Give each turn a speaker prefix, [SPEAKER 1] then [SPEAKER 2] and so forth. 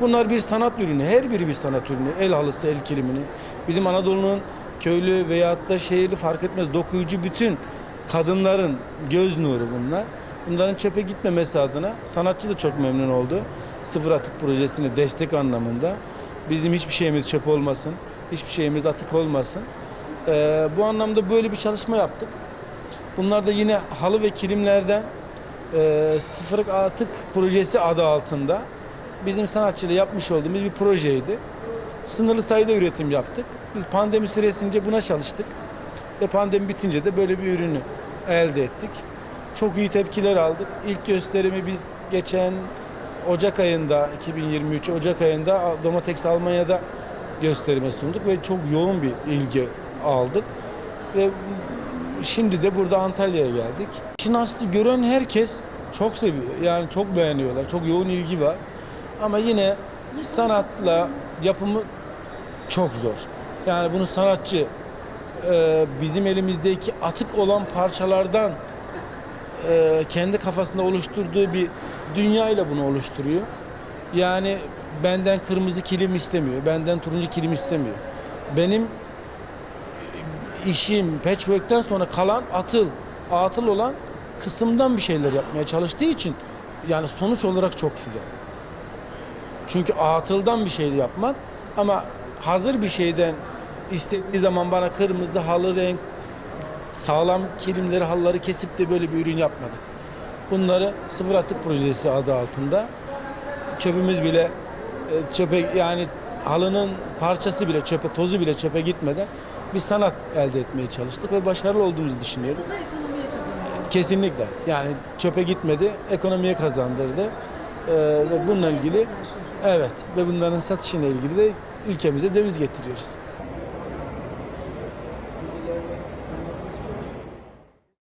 [SPEAKER 1] Bunlar bir sanat ürünü. Her biri bir sanat ürünü. El halısı, el kilimini. Bizim Anadolu'nun köylü veyahut da şehirli fark etmez dokuyucu bütün kadınların göz nuru bunlar. Bunların çöpe gitmemesi adına sanatçı da çok memnun oldu. Sıfır atık projesine destek anlamında. Bizim hiçbir şeyimiz çöp olmasın, hiçbir şeyimiz atık olmasın. Ee, bu anlamda böyle bir çalışma yaptık. Bunlar da yine halı ve kilimlerden e, sıfır atık projesi adı altında bizim sanatçıyla yapmış olduğumuz bir projeydi. Sınırlı sayıda üretim yaptık. Biz pandemi süresince buna çalıştık. Ve pandemi bitince de böyle bir ürünü elde ettik. Çok iyi tepkiler aldık. İlk gösterimi biz geçen Ocak ayında, 2023 Ocak ayında Domatex Almanya'da gösterime sunduk ve çok yoğun bir ilgi aldık. Ve şimdi de burada Antalya'ya geldik. İşin aslı gören herkes çok seviyor. Yani çok beğeniyorlar. Çok yoğun ilgi var. Ama yine sanatla yapımı çok zor. Yani bunu sanatçı e, bizim elimizdeki atık olan parçalardan e, kendi kafasında oluşturduğu bir dünyayla bunu oluşturuyor. Yani benden kırmızı kilim istemiyor, benden turuncu kilim istemiyor. Benim işim patchwork'ten sonra kalan atıl, atıl olan kısımdan bir şeyler yapmaya çalıştığı için yani sonuç olarak çok güzel. Çünkü atıldan bir şey yapmak ama hazır bir şeyden istediği zaman bana kırmızı halı renk sağlam kilimleri halıları kesip de böyle bir ürün yapmadık. Bunları sıfır atık projesi adı altında çöpümüz bile e, çöpe yani halının parçası bile çöpe tozu bile çöpe gitmeden bir sanat elde etmeye çalıştık ve başarılı olduğumuzu düşünüyorum.
[SPEAKER 2] Bu da ekonomiye kazanıyor.
[SPEAKER 1] Kesinlikle. Yani çöpe gitmedi, ekonomiye kazandırdı. Ee, ve bununla ilgili evet ve bunların satışıyla ilgili de ülkemize döviz getiriyoruz.